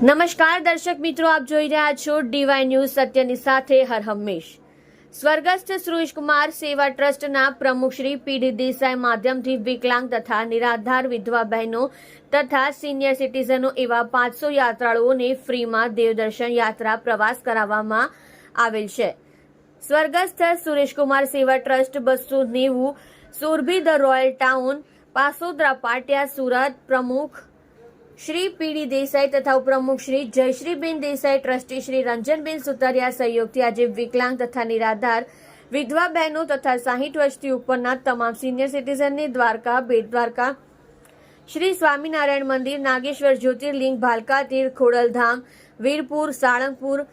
નમસ્કાર, દર્શક મિત્રો, આપ જોઈ રહ્યા છો ડીવાય ન્યૂઝ સત્યની સાથે હર હંમેશ. સ્વર્ગસ્થ સુરેશકુમાર સેવા ટ્રસ્ટના પ્રમુખ શ્રી પીડી દેસાઈ માધ્યમથી વિકલાંગ તથા નિરાધાર વિધવા બહેનો તથા સિનિયર સિટીઝનો એવા પાંચસો યાત્રાળુઓને ફ્રીમાં દેવદર્શન યાત્રા પ્રવાસ કરાવવામાં આવેલ છે. સ્વર્ગસ્થ સુરેશકુમાર સેવા ટ્રસ્ટ બસો નેવું, Saurabhi the royal town, Pasodara Patiya, Surat પ્રમુખ શ્રી પીડી દેસાઈ તથા ઉપપ્રમુખ શ્રી જયશ્રીબેન દેસાઈ, ટ્રસ્ટી શ્રી રંજનબેન સુતરિયા સહયોગથી આજે વિકલાંગ તથા નિરાધાર વિધવા બહેનો તથા સાહીઠ વર્ષથી ઉપરના તમામ સિનિયર સિટીઝનની દ્વારકા બેટ દ્વારકા શ્રી સ્વામિનારાયણ મંદિર, નાગેશ્વર જ્યોતિર્લિંગ, ભાલકા તીર્થ, ખોડલધામ, વીરપુર, સાળંગપુર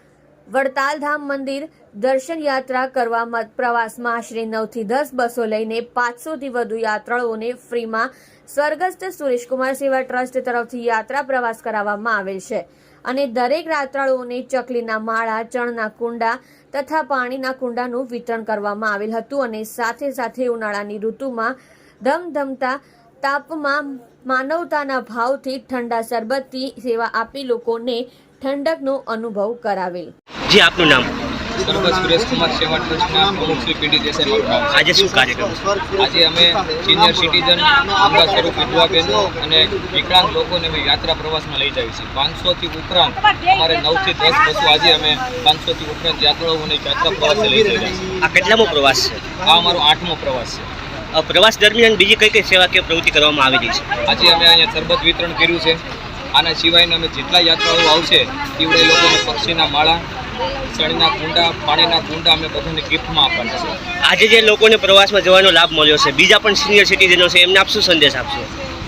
વડતાલધામ મંદિર દર્શન યાત્રા કરવા પ્રવાસમાં આશરે નવથી દસ બસો લઈને પાંચસોથી વધુ યાત્રાળુઓને ફ્રીમાં સ્વર્ગસ્થ સુરેશકુમાર સેવા ટ્રસ્ટ તરફથી યાત્રા પ્રવાસ કરાવવામાં આવેલ છે. અને દરેક યાત્રાળુઓને ચકલીના માળા, ચણના કુંડા તથા પાણીના કુંડાનું વિતરણ કરવામાં આવેલ હતું અને સાથે સાથે ઉનાળાની ઋતુમાં ધમધમતા તાપમાં માનવતાના ભાવથી ઠંડા શરબતથી સેવા આપી લોકોને ઠંડકનો અનુભવ કરાવેલ. જી આપનું નામ? સેવા છે. આજે શું કાર્યક્રમ? છે? આજે અમે સિનિયર સિટીઝન અંગા સ્વરૂપ વિધવા બહેનો અને વિકલાંગ લોકોને અમે યાત્રા પ્રવાસમાં લઈ જઈએ છીએ પાંચસોથી ઉપરાંત અમારે નવથી દસ બસો આજે અમે પાંચસોથી ઉપરાંત યાત્રાઓને યાત્રા પ્રવાસે લઈ જઈએ છીએ. આ કેટલામો પ્રવાસ છે? આ અમારો આઠમો પ્રવાસ છે. આ પ્રવાસ દરમિયાન બીજી કઈ કઈ કે પ્રવૃત્તિ કરવામાં આવી રહી છે? આજે અમે અહીંયા સરબત વિતરણ કર્યું છે. આના સિવાયના અમે જેટલા યાત્રાઓ આવશે તેવડે લોકોને પક્ષીના માળા ચણીના કુંડા પાણીના કુંડા અમે બધાને ગિફ્ટમાં આપવાના છે આજે જે લોકોને પ્રવાસમાં જવાનો લાભ મળ્યો છે બીજા પણ સિનિયર સિટીઝનો છે એમને આપ શું સંદેશ આપશો?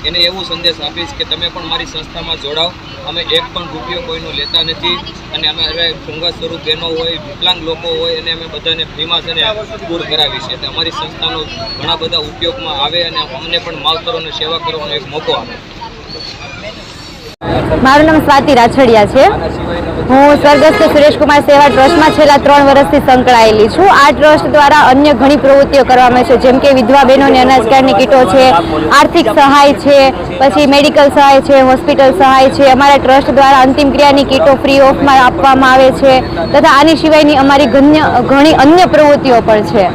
એને એવું સંદેશ આપીશ કે તમે પણ મારી સંસ્થામાં જોડાઓ. અમે એક પણ રૂપિયો કોઈનો લેતા નથી અને અમારે સંઘ સ્વરૂપ બહેનો હોય વિકલાંગ લોકો હોય અને અમે બધાને ફ્રીમાં છે ને દૂર કરાવી છે. અમારી સંસ્થાનો ઘણા બધા ઉપયોગમાં આવે અને અમને પણ માવતરોને સેવા કરવાનો એક મોકો આપે. મારું નામ સ્વાતિ રાછડિયા છે. હું સ્વર્ગસ્થ સુરેશકુમાર સેવા ટ્રસ્ટમાં છેલ્લા ત્રણ વર્ષથી સંકળાયેલી છું. આ ટ્રસ્ટ દ્વારા અન્ય ઘણી પ્રવૃત્તિઓ કરવામાં છે જેમ કે વિધવા બહેનોને અનાજકારની કીટો છે આર્થિક સહાય છે પછી મેડિકલ સહાય છે હોસ્પિટલ સહાય છે. અમારા ટ્રસ્ટ દ્વારા અંતિમ ક્રિયાની કીટો ફ્રી ઓફમાં આપવામાં આવે છે તથા આની સિવાયની અમારી ઘણી અન્ય પ્રવૃત્તિઓ પણ છે.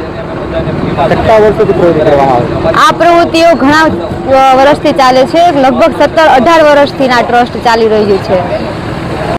આ પ્રવૃત્તિઓ ઘણા વર્ષથી ચાલે છે. લગભગ સત્તર અઢાર વર્ષથી આ ટ્રસ્ટ ચાલી રહ્યું છે.